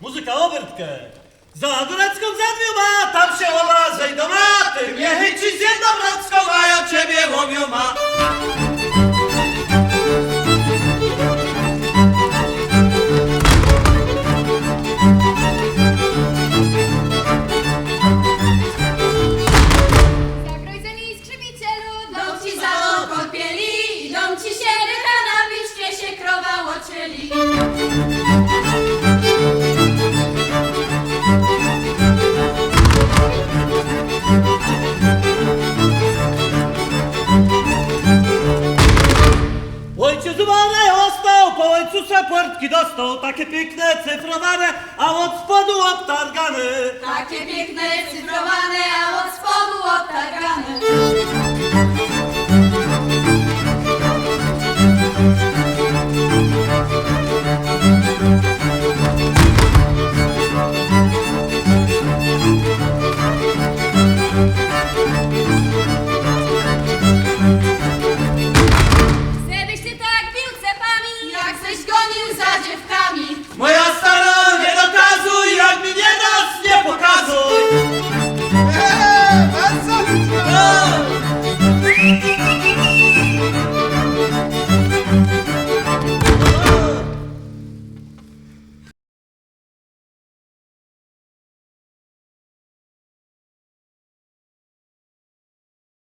Muzyka obertkę. Za górecką zadwioma, tam się obrazej do maty. Miechy ci z jedną nocką, a ja ciebie łowią ma. Ojciec umarł ostał, po ojcusa płatki dostał, takie piękne cyfrowane, a od spodu obtargany. Takie piękne, cyfrowane, a od spodu obtargane.